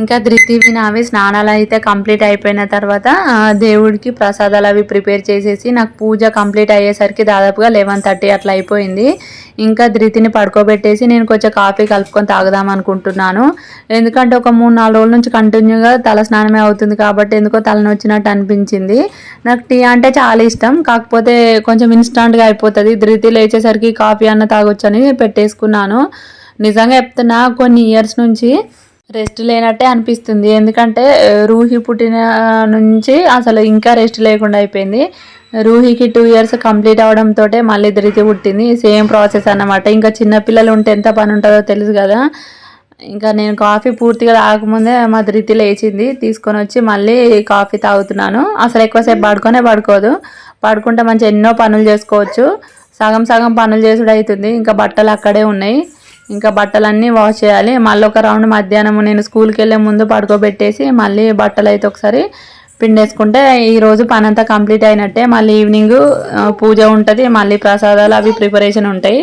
ఇంకా ధృతివి నావి స్నానాలు అయితే కంప్లీట్ అయిపోయిన తర్వాత దేవుడికి ప్రసాదాలు అవి ప్రిపేర్ చేసేసి నాకు పూజ కంప్లీట్ అయ్యేసరికి దాదాపుగా లెవెన్ థర్టీ అట్లా అయిపోయింది. ఇంకా ధృతిని పడుకోబెట్టేసి నేను కొంచెం కాఫీ కలుపుకొని తాగుదాం అనుకుంటున్నాను. ఎందుకంటే ఒక మూడు నాలుగు రోజుల నుంచి కంటిన్యూగా తల స్నానమే అవుతుంది కాబట్టి ఎందుకో తలనొచ్చినట్టు అనిపించింది. నాకు టీ అంటే చాలా ఇష్టం. కాకపోతే కొంచెం ఇన్స్టాంట్గా అయిపోతుంది. ధృతి లేచేసరికి కాఫీ అన్న తాగొచ్చని పెట్టేసుకున్నాను. నిజంగా చెప్తున్నా కొన్ని ఇయర్స్ నుంచి రెస్ట్ లేనట్టే అనిపిస్తుంది. ఎందుకంటే రూహి పుట్టిన నుంచి అసలు ఇంకా రెస్ట్ లేకుండా అయిపోయింది. రూహికి టూ ఇయర్స్ కంప్లీట్ అవడంతో మళ్ళీ ధృతి పుట్టింది. సేమ్ ప్రాసెస్ అన్నమాట. ఇంకా చిన్నపిల్లలు ఉంటే ఎంత పని ఉంటుందో తెలుసు కదా. ఇంకా నేను కాఫీ పూర్తిగా తాగకముందే మా ధృతి లేచింది. తీసుకొని వచ్చి మళ్ళీ కాఫీ తాగుతున్నాను. అసలు ఎక్కువసేపు పడుకొనే పడుకోదు. పడుకుంటే మంచి ఎన్నో పనులు చేసుకోవచ్చు. సగం సగం పనులు చేసుడు అవుతుంది. ఇంకా బట్టలు అక్కడే ఉన్నాయి. ఇంకా బట్టలన్నీ వాష్ చేయాలి. మళ్ళీ ఒక రౌండ్ మధ్యాహ్నం నేను స్కూల్కి వెళ్ళే ముందు పడుకోబెట్టేసి మళ్ళీ బట్టలు అయితే ఒకసారి పిండేసుకుంటే ఈరోజు పని అంతా కంప్లీట్ అయినట్టే. మళ్ళీ ఈవినింగ్ పూజ ఉంటుంది మళ్ళీ ప్రసాదాలు అవి ప్రిపరేషన్ ఉంటాయి.